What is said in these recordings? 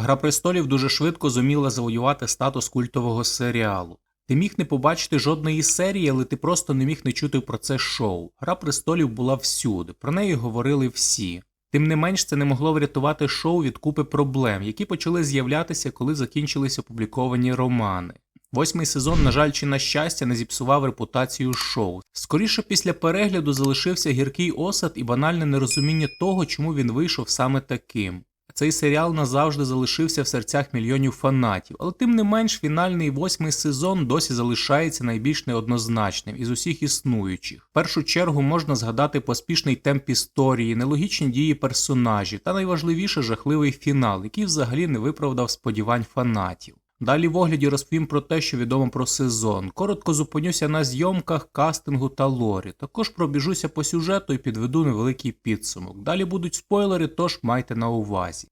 Гра престолів дуже швидко зуміла завоювати статус культового серіалу. Ти міг не побачити жодної серії, але ти просто не міг не чути про це шоу. Гра престолів була всюди, про неї говорили всі. Тим не менш, це не могло врятувати шоу від купи проблем, які почали з'являтися, коли закінчились опубліковані романи. Восьмий сезон, на жаль, чи на щастя, не зіпсував репутацію шоу. Скоріше після перегляду залишився гіркий осад і банальне нерозуміння того, чому він вийшов саме таким. Цей серіал назавжди залишився в серцях мільйонів фанатів, але тим не менш фінальний восьмий сезон досі залишається найбільш неоднозначним із усіх існуючих. В першу чергу можна згадати поспішний темп історії, нелогічні дії персонажів та найважливіше жахливий фінал, який взагалі не виправдав сподівань фанатів. Далі в огляді розповім про те, що відомо про сезон. Коротко зупинюся на зйомках, кастингу та лорі. Також пробіжуся по сюжету і підведу невеликий підсумок. Далі будуть спойлери, тож майте на увазі.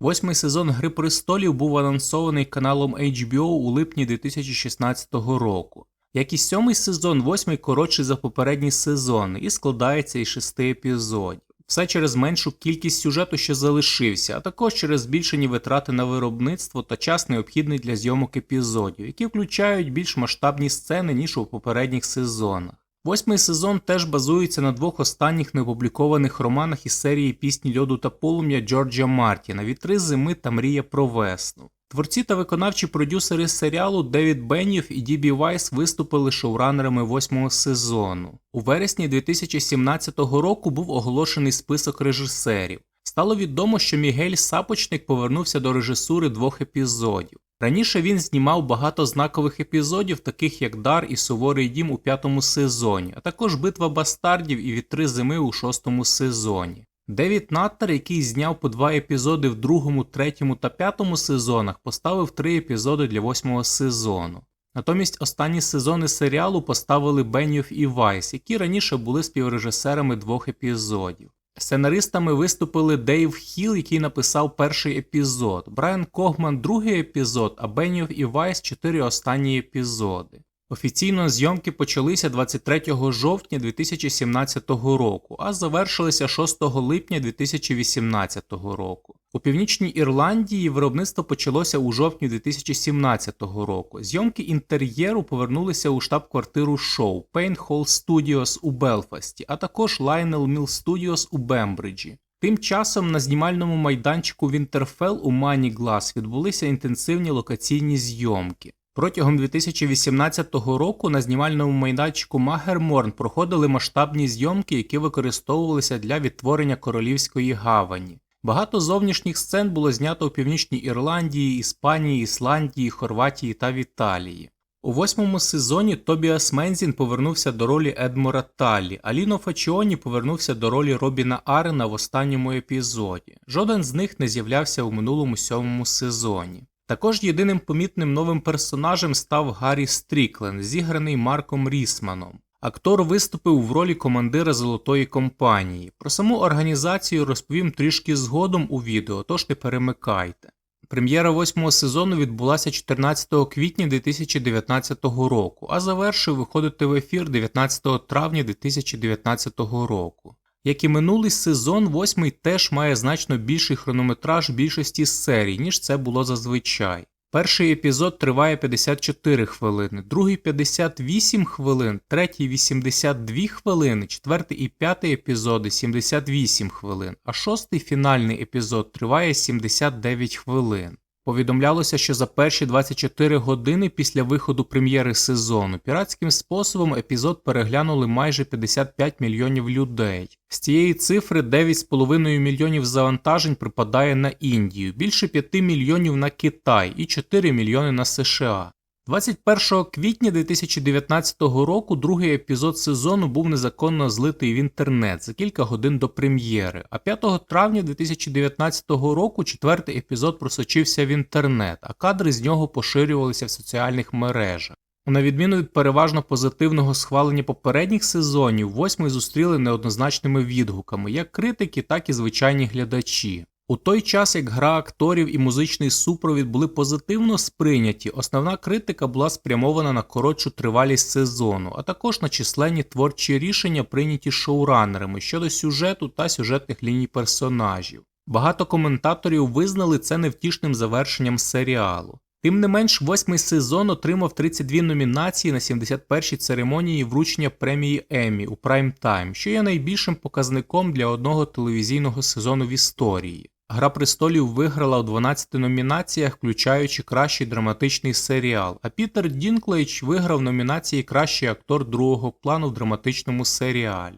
Восьмий сезон Гри престолів був анонсований каналом HBO у липні 2016 року. Як і сьомий сезон, восьмий коротший за попередні сезони і складається із шести епізодів. Все через меншу кількість сюжету, що залишився, а також через збільшені витрати на виробництво та час необхідний для зйомок епізодів, які включають більш масштабні сцени, ніж у попередніх сезонах. Восьмий сезон теж базується на двох останніх неопублікованих романах із серії Пісні льоду та полум'я Джорджа Мартіна Вітри зими та мрія про весну. Творці та виконавчі продюсери серіалу Девід Беннів і Дібі Вайс виступили шоуранерами восьмого сезону. У вересні 2017 року був оголошений список режисерів. Стало відомо, що Мігель Сапочник повернувся до режисури двох епізодів. Раніше він знімав багато знакових епізодів, таких як Дар і Суворий дім у п'ятому сезоні, а також Битва бастардів і Вітри зими у шостому сезоні. Девід Наттер, який зняв по два епізоди в другому, третьому та п'ятому сезонах, поставив три епізоди для восьмого сезону. Натомість останні сезони серіалу поставили Бенньов і Вайс, які раніше були співрежисерами двох епізодів. Сценаристами виступили Дейв Хіл, який написав перший епізод, Брайан Когман другий епізод, а Бенньов і Вайс чотири останні епізоди. Офіційно зйомки почалися 23 жовтня 2017 року, а завершилися 6 липня 2018 року. У Північній Ірландії виробництво почалося у жовтні 2017 року. Зйомки інтер'єру повернулися у штаб-квартиру шоу Paint Hall Studios у Белфасті, а також Lionel Mill Studios у Бембриджі. Тим часом на знімальному майданчику Вінтерфелл у Мані Глас відбулися інтенсивні локаційні зйомки. Протягом 2018 року на знімальному майданчику Магерморн проходили масштабні зйомки, які використовувалися для відтворення королівської гавані. Багато зовнішніх сцен було знято у Північній Ірландії, Іспанії, Ісландії, Хорватії та в Італії. У восьмому сезоні Тобіас Мензін повернувся до ролі Едмора Таллі, а Ліно Фачіоні повернувся до ролі Робіна Арена в останньому епізоді. Жоден з них не з'являвся у минулому сьомому сезоні. Також єдиним помітним новим персонажем став Гаррі Стріклен, зіграний Марком Рісманом. Актор виступив в ролі командира золотої компанії. Про саму організацію розповім трішки згодом у відео, тож не перемикайте. Прем'єра восьмого сезону відбулася 14 квітня 2019 року, а завершив виходити в ефір 19 травня 2019 року. Як і минулий сезон, восьмий теж має значно більший хронометраж більшості серій, ніж це було зазвичай. Перший епізод триває 54 хвилини, другий 58 хвилин, третій 82 хвилини, четвертий і п'ятий епізоди 78 хвилин, а шостий фінальний епізод триває 79 хвилин. Повідомлялося, що за перші 24 години після виходу прем'єри сезону піратським способом епізод переглянули майже 55 мільйонів людей. З цієї цифри 9,5 мільйонів завантажень припадає на Індію, більше 5 мільйонів на Китай і 4 мільйони на США. 21 квітня 2019 року другий епізод сезону був незаконно злитий в інтернет за кілька годин до прем'єри, а 5 травня 2019 року четвертий епізод просочився в інтернет, а кадри з нього поширювалися в соціальних мережах. На відміну від переважно позитивного схвалення попередніх сезонів, восьмий зустріли неоднозначними відгуками як критики, так і звичайні глядачі. У той час, як гра акторів і музичний супровід були позитивно сприйняті, основна критика була спрямована на коротшу тривалість сезону, а також на численні творчі рішення, прийняті шоуранерами щодо сюжету та сюжетних ліній персонажів. Багато коментаторів визнали це невтішним завершенням серіалу. Тим не менш, восьмий сезон отримав 32 номінації на 71-й церемонії вручення премії Еммі у прайм тайм, що є найбільшим показником для одного телевізійного сезону в історії. Гра престолів виграла у 12 номінаціях, включаючи кращий драматичний серіал, а Пітер Дінклейдж виграв номінації Кращий актор другого плану в драматичному серіалі.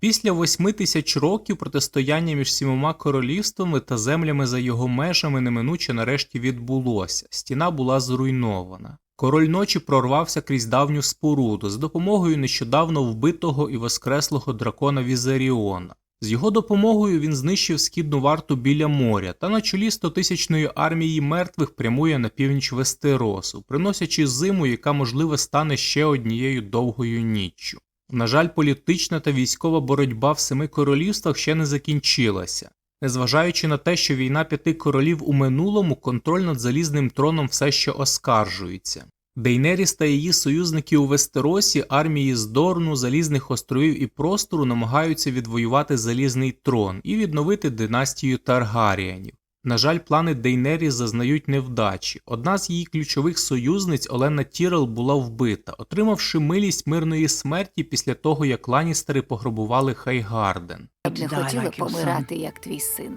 Після восьми тисяч років протистояння між сімома королівствами та землями за його межами неминуче нарешті відбулося. Стіна була зруйнована. Король ночі прорвався крізь давню споруду за допомогою нещодавно вбитого і воскреслого дракона Візаріона. З його допомогою він знищив східну варту біля моря та на чолі 100-тисячної армії мертвих прямує на північ Вестеросу, приносячи зиму, яка можливо стане ще однією довгою ніччю. На жаль, політична та військова боротьба в семи королівствах ще не закінчилася. Незважаючи на те, що війна п'яти королів у минулому, контроль над залізним троном все ще оскаржується. Дейнеріс та її союзники у Вестеросі, армії з Дорну, Залізних островів і простору намагаються відвоювати залізний трон і відновити династію Таргаріанів. На жаль, плани Дейнеріс зазнають невдачі. Одна з її ключових союзниць Олена Тірел була вбита, отримавши милість мирної смерті після того, як Ланістери пограбували Хайгарден. Я б не хотіла помирати, як твій син.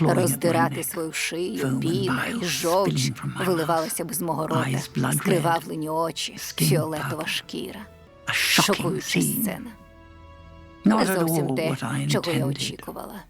Роздирати свою шию, піна і жовч виливалася б з мого рота, скривавлені очі, фіолетова шкіра. Шокуюча сцена. Не зовсім те, чого я очікувала.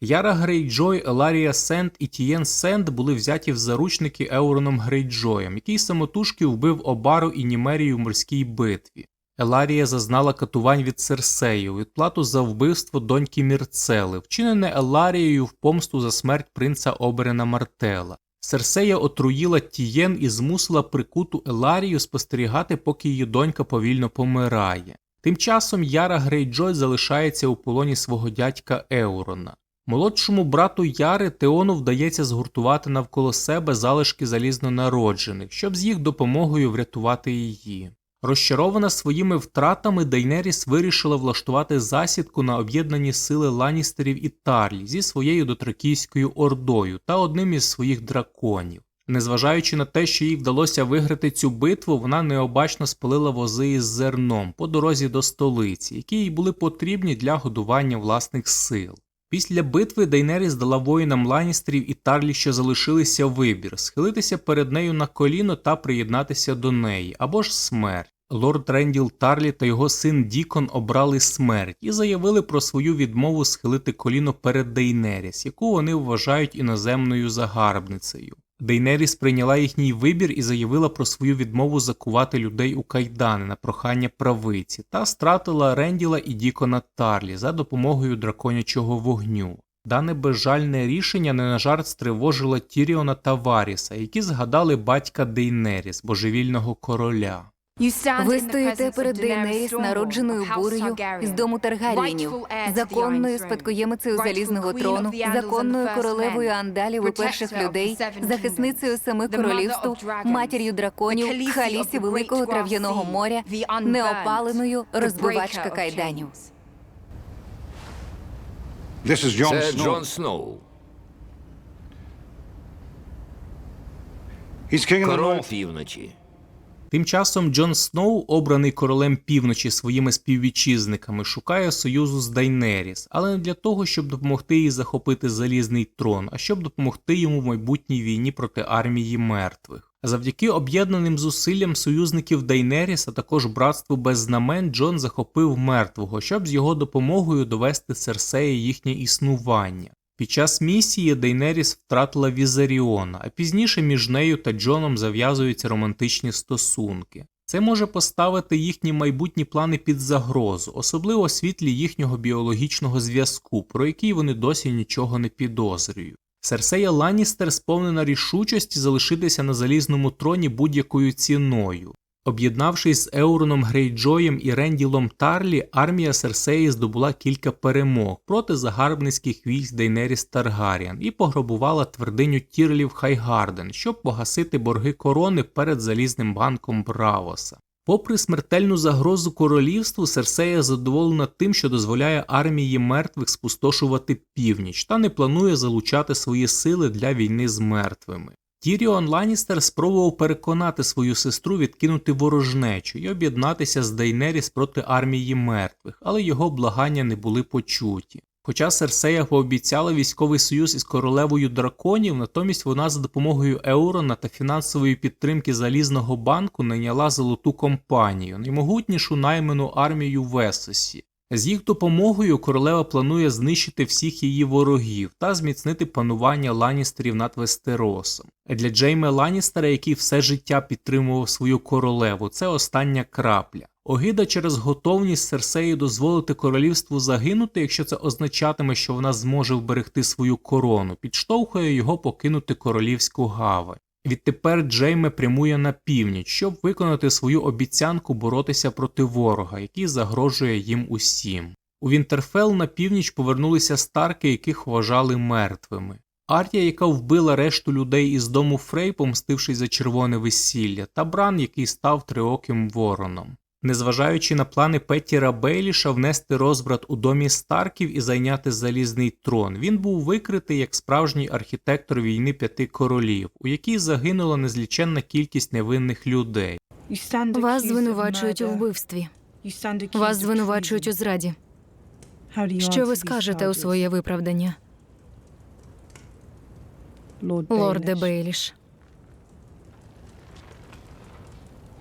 Яра Грейджой, Еларія Сенд і Тієн Сенд були взяті в заручники Еуроном Грейджоєм, який самотужки вбив Обару і Німерію в морській битві. Еларія зазнала катувань від Серсею, відплату за вбивство доньки Мірцели, вчинене Еларією в помсту за смерть принца Оберена Мартела. Серсея отруїла Тієн і змусила прикуту Еларію спостерігати, поки її донька повільно помирає. Тим часом Яра Грейджой залишається у полоні свого дядька Еурона. Молодшому брату Яри Теону вдається згуртувати навколо себе залишки залізнонароджених, щоб з їх допомогою врятувати її. Розчарована своїми втратами, Дейнеріс вирішила влаштувати засідку на об'єднані сили Ланістерів і Тарлі зі своєю дотракійською ордою та одним із своїх драконів. Незважаючи на те, що їй вдалося виграти цю битву, вона необачно спалила вози із зерном по дорозі до столиці, які їй були потрібні для годування власних сил. Після битви Дейнеріс дала воїнам ланістрів і Тарлі, що залишилися вибір схилитися перед нею на коліно та приєднатися до неї, або ж смерть. Лорд Ренділ Тарлі та його син Дікон обрали смерть і заявили про свою відмову схилити коліно перед Дейнеріс, яку вони вважають іноземною загарбницею. Дейнеріс прийняла їхній вибір і заявила про свою відмову закувати людей у кайдани на прохання правиці та стратила Ренділа і Дікона Тарлі за допомогою драконячого вогню. Дане безжальне рішення не на жарт стривожило Тіріона та Варіса, які згадали батька Дейнеріс, божевільного короля. Ви стоїте перед Дейнеріс, народженою бурею з дому Таргаріїнів, законною спадкоємицею залізного трону, законною королевою андалів і перших людей, захисницею семи королівств, матір'ю драконів, халісі великого трав'яного моря, неопаленою розбивачка кайданів. Це Джон Сноу, король півночі. Тим часом Джон Сноу, обраний королем півночі своїми співвітчизниками, шукає союзу з Дайнеріс, але не для того, щоб допомогти їй захопити залізний трон, а щоб допомогти йому в майбутній війні проти армії мертвих. Завдяки об'єднаним зусиллям союзників Дейнеріс, а також братству без знамен, Джон захопив мертвого, щоб з його допомогою довести Серсеї їхнє існування. Під час місії Дейнеріс втратила Візаріона, а пізніше між нею та Джоном зав'язуються романтичні стосунки. Це може поставити їхні майбутні плани під загрозу, особливо у світлі їхнього біологічного зв'язку, про який вони досі нічого не підозрюють. Серсея Ланністер сповнена рішучості залишитися на залізному троні будь-якою ціною. Об'єднавшись з Еуроном Грейджоєм і Ренділом Тарлі, армія Серсеї здобула кілька перемог проти загарбницьких військ Дейнеріс Таргаріан і пограбувала твердиню Тірлів Хайгарден, щоб погасити борги корони перед залізним банком Бравоса. Попри смертельну загрозу королівству, Серсея задоволена тим, що дозволяє армії мертвих спустошувати північ та не планує залучати свої сили для війни з мертвими. Тіріон Ланністер спробував переконати свою сестру відкинути ворожнечу і об'єднатися з Дейнеріс проти армії мертвих, але його благання не були почуті. Хоча Серсея пообіцяла військовий союз із королевою драконів, натомість вона за допомогою Еурона та фінансової підтримки Залізного банку найняла золоту компанію, наймогутнішу найману армію в Есосі. З їх допомогою королева планує знищити всіх її ворогів та зміцнити панування Ланністерів над Вестеросом. Для Джейме Ланністера, який все життя підтримував свою королеву, це остання крапля. Огида через готовність Серсеї дозволити королівству загинути, якщо це означатиме, що вона зможе вберегти свою корону, підштовхує його покинути королівську гавань. Відтепер Джейме прямує на північ, щоб виконати свою обіцянку боротися проти ворога, який загрожує їм усім. У Вінтерфелл на північ повернулися старки, яких вважали мертвими. Артія, яка вбила решту людей із дому Фрей, помстившись за червоне весілля, та Бран, який став триоким вороном. Незважаючи на плани Петтіра Бейліша внести розбрат у домі Старків і зайняти залізний трон, він був викритий як справжній архітектор війни п'яти королів, у якій загинула незліченна кількість невинних людей. Вас звинувачують у вбивстві. Вас звинувачують у зраді. Що ви скажете у своє виправдання, лорде Бейліш?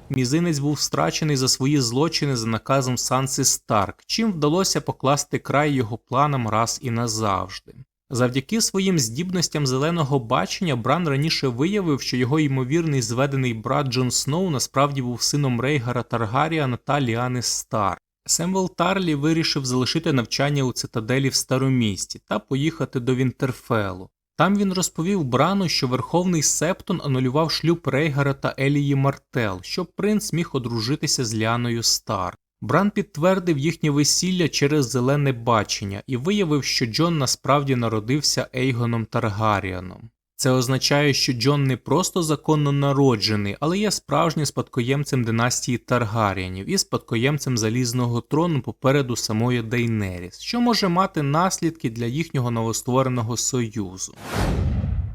Мізинець був страчений за свої злочини за наказом Санси Старк, чим вдалося покласти край його планам раз і назавжди. Завдяки своїм здібностям зеленого бачення Бран раніше виявив, що його ймовірний зведений брат Джон Сноу насправді був сином Рейгара Таргаріана та Ліани Стар. Семвел Тарлі вирішив залишити навчання у цитаделі в старомісті та поїхати до Вінтерфелу. Там він розповів Брану, що Верховний Септон анулював шлюб Рейгара та Елії Мартел, щоб принц міг одружитися з Ліаною Стар. Бран підтвердив їхнє весілля через зелене бачення і виявив, що Джон насправді народився Ейгоном Таргаріаном. Це означає, що Джон не просто законно народжений, але є справжнім спадкоємцем династії Таргаріанів і спадкоємцем залізного трону попереду самої Дейнеріс, що може мати наслідки для їхнього новоствореного союзу.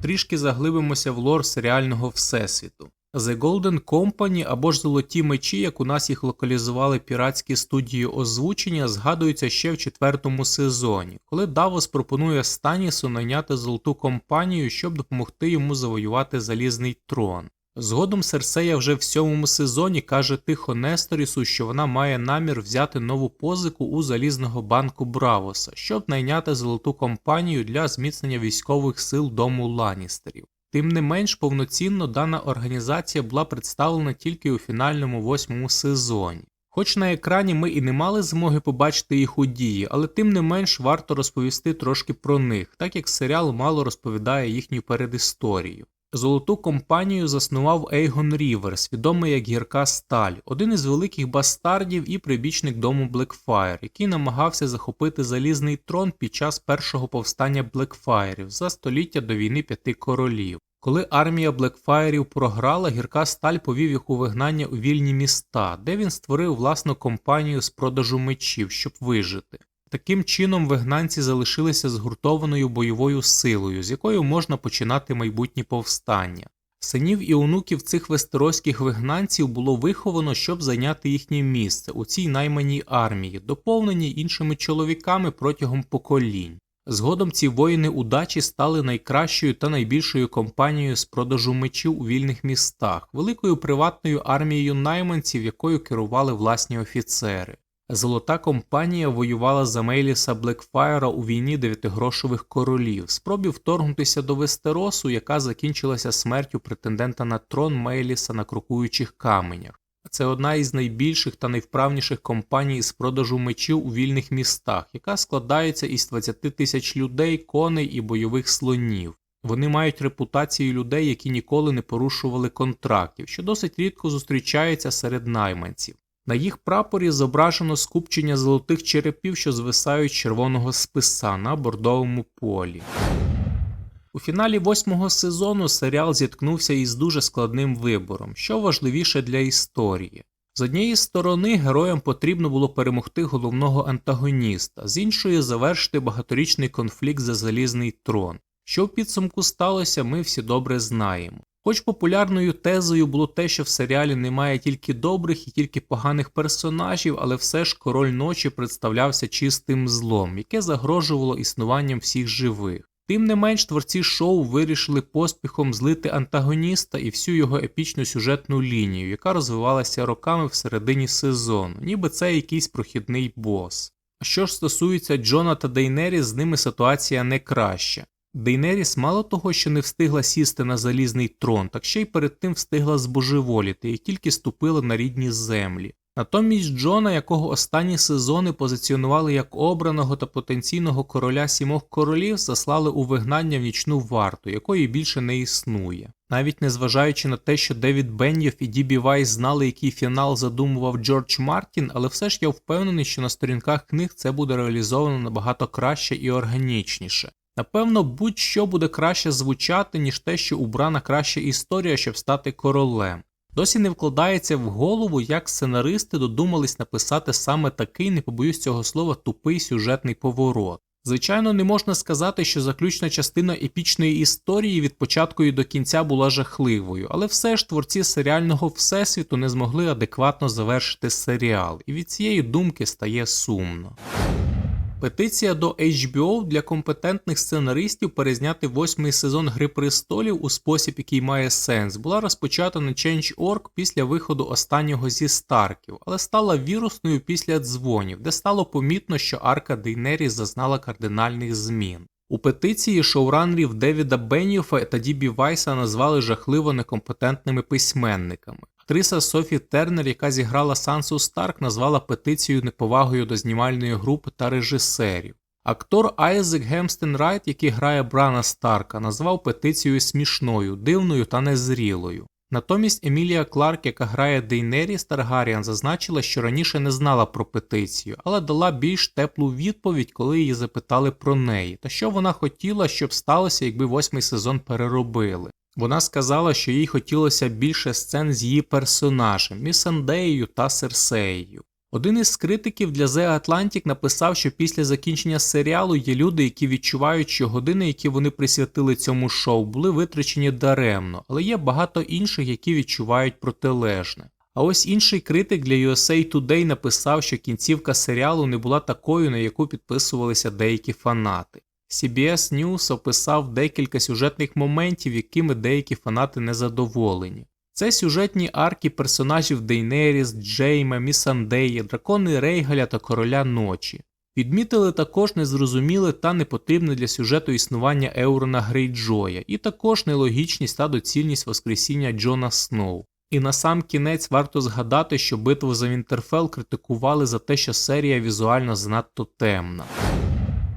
Трішки заглибимося в лор серіального всесвіту. The Golden Company або ж Золоті мечі, як у нас їх локалізували піратські студії озвучення, згадуються ще в четвертому сезоні, коли Давос пропонує Станісу найняти золоту компанію, щоб допомогти йому завоювати залізний трон. Згодом Серсея вже в сьомому сезоні каже тихо Несторісу, що вона має намір взяти нову позику у залізного банку Бравоса, щоб найняти золоту компанію для зміцнення військових сил дому Ланістерів. Тим не менш, повноцінно дана організація була представлена тільки у фінальному восьмому сезоні. Хоч на екрані ми і не мали змоги побачити їх у дії, але тим не менш варто розповісти трошки про них, так як серіал мало розповідає їхню передісторію. Золоту компанію заснував Ейгон Ріверс, відомий як Гірка Сталь, один із великих бастардів і прибічник дому Блекфайр, який намагався захопити залізний трон під час першого повстання Блекфайрів за століття до війни п'яти королів. Коли армія Блекфайрів програла, гірка сталь повів їх у вигнання у вільні міста, де він створив власну компанію з продажу мечів, щоб вижити. Таким чином, вигнанці залишилися згуртованою бойовою силою, з якою можна починати майбутні повстання. Синів і онуків цих вестероських вигнанців було виховано, щоб зайняти їхнє місце у цій найманій армії, доповнені іншими чоловіками протягом поколінь. Згодом ці воїни удачі стали найкращою та найбільшою компанією з продажу мечів у вільних містах, великою приватною армією найманців, якою керували власні офіцери. Золота компанія воювала за Мейліса Блекфайра у війні дев'ятигрошових королів, спробі вторгнутися до Вестеросу, яка закінчилася смертю претендента на трон Мейліса на крокуючих каменях. Це одна із найбільших та найвправніших компаній з продажу мечів у вільних містах, яка складається із 20 тисяч людей, коней і бойових слонів. Вони мають репутацію людей, які ніколи не порушували контрактів, що досить рідко зустрічається серед найманців. На їх прапорі зображено скупчення золотих черепів, що звисають червоного списа на бордовому полі. У фіналі восьмого сезону серіал зіткнувся із дуже складним вибором, що важливіше для історії. З однієї сторони, героям потрібно було перемогти головного антагоніста, з іншої завершити багаторічний конфлікт за залізний трон. Що в підсумку сталося, ми всі добре знаємо. Хоч популярною тезою було те, що в серіалі немає тільки добрих і тільки поганих персонажів, але все ж король ночі представлявся чистим злом, яке загрожувало існуванням всіх живих. Тим не менш, творці шоу вирішили поспіхом злити антагоніста і всю його епічну сюжетну лінію, яка розвивалася роками всередині сезону, ніби це якийсь прохідний бос. А що ж стосується Джона та Дейнері, з ними ситуація не краща. Дейнеріс мало того, що не встигла сісти на залізний трон, так ще й перед тим встигла збожеволіти і тільки ступила на рідні землі. Натомість Джона, якого останні сезони позиціонували як обраного та потенційного короля сімох королів, заслали у вигнання в нічну варту, якої більше не існує. Навіть незважаючи на те, що Девід Беннєв і Дібі Вайс знали, який фінал задумував Джордж Мартін, але все ж я впевнений, що на сторінках книг це буде реалізовано набагато краще і органічніше. Напевно, будь-що буде краще звучати, ніж те, що убрана краща історія, щоб стати королем. Досі не вкладається в голову, як сценаристи додумались написати саме такий, не побоюсь цього слова, тупий сюжетний поворот. Звичайно, не можна сказати, що заключна частина епічної історії від початку і до кінця була жахливою, але все ж творці серіального всесвіту не змогли адекватно завершити серіал, і від цієї думки стає сумно. Петиція до HBO для компетентних сценаристів перезняти восьмий сезон Гри престолів у спосіб, який має сенс, була розпочата на Change.org після виходу останнього зі Старків, але стала вірусною після дзвонів, де стало помітно, що арка Дейнері зазнала кардинальних змін. У петиції шоуранерів Девіда Бенніофа та Дібі Вайса назвали жахливо некомпетентними письменниками. Актриса Софі Тернер, яка зіграла Сансу Старк, назвала петицію неповагою до знімальної групи та режисерів. Актор Айзек Гемстен Райт, який грає Брана Старка, назвав петицію смішною, дивною та незрілою. Натомість Емілія Кларк, яка грає Дейнеріс Таргаріан, зазначила, що раніше не знала про петицію, але дала більш теплу відповідь, коли її запитали про неї, та що вона хотіла, щоб сталося, якби восьмий сезон переробили. Вона сказала, що їй хотілося більше сцен з її персонажем Місандеєю та Серсеєю. Один із критиків для The Atlantic написав, що після закінчення серіалу є люди, які відчувають, що години, які вони присвятили цьому шоу, були витрачені даремно, але є багато інших, які відчувають протилежне. А ось інший критик для USA Today написав, що кінцівка серіалу не була такою, на яку підписувалися деякі фанати. CBS News описав декілька сюжетних моментів, якими деякі фанати незадоволені. Це сюжетні арки персонажів Дейнеріс, Джейма, Місандеї, дракони Рейгаля та Короля Ночі. Відмітили також незрозуміле та непотрібне для сюжету існування Еурона Грейджоя, і також нелогічність та доцільність воскресіння Джона Сноу. І на сам кінець варто згадати, що битву за Вінтерфел критикували за те, що серія візуально занадто темна.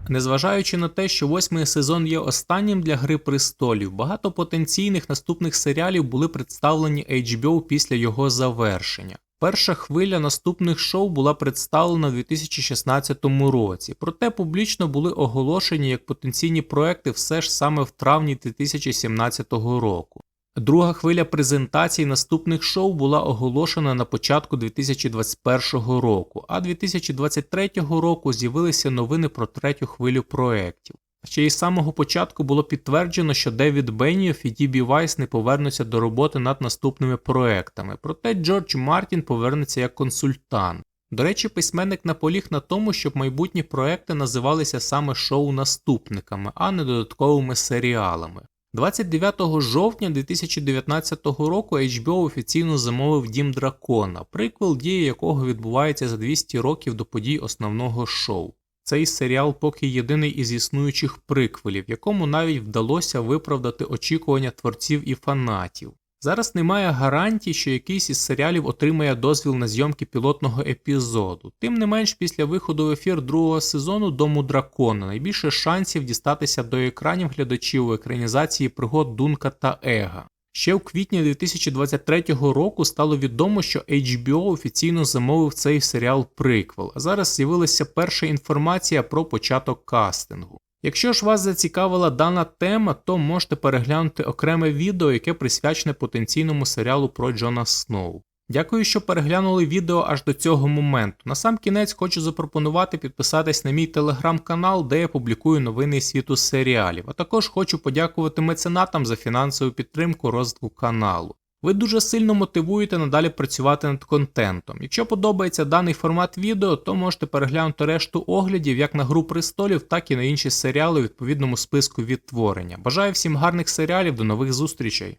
Незважаючи на те, що восьмий сезон є останнім для Гри престолів, багато потенційних наступних серіалів були представлені HBO після його завершення. Перша хвиля наступних шоу була представлена у 2016 році, проте публічно були оголошені як потенційні проекти все ж саме в травні 2017 року. Друга хвиля презентацій наступних шоу була оголошена на початку 2021 року, а 2023 року з'явилися новини про третю хвилю проєктів. Ще із самого початку було підтверджено, що Девід Бенніоф і Дібі Вайс не повернуться до роботи над наступними проектами, проте Джордж Мартін повернеться як консультант. До речі, письменник наполіг на тому, щоб майбутні проекти називалися саме шоу-наступниками, а не додатковими серіалами. 29 жовтня 2019 року HBO офіційно замовив Дім Дракона, приквел дії якого відбувається за 200 років до подій основного шоу. Цей серіал поки єдиний із існуючих приквелів, якому навіть вдалося виправдати очікування творців і фанатів. Зараз немає гарантій, що якийсь із серіалів отримає дозвіл на зйомки пілотного епізоду. Тим не менш, після виходу в ефір другого сезону Дому Дракона найбільше шансів дістатися до екранів глядачів у екранізації пригод Дунка та Ега. Ще у квітні 2023 року стало відомо, що HBO офіційно замовив цей серіал приквел, а зараз з'явилася перша інформація про початок кастингу. Якщо ж вас зацікавила дана тема, то можете переглянути окреме відео, яке присвячене потенційному серіалу про Джона Сноу. Дякую, що переглянули відео аж до цього моменту. На сам кінець хочу запропонувати підписатись на мій телеграм-канал, де я публікую новини світу серіалів, а також хочу подякувати меценатам за фінансову підтримку розвитку каналу. Ви дуже сильно мотивуєте надалі працювати над контентом. Якщо подобається даний формат відео, то можете переглянути решту оглядів як на гру престолів, так і на інші серіали у відповідному списку відтворення. Бажаю всім гарних серіалів, до нових зустрічей!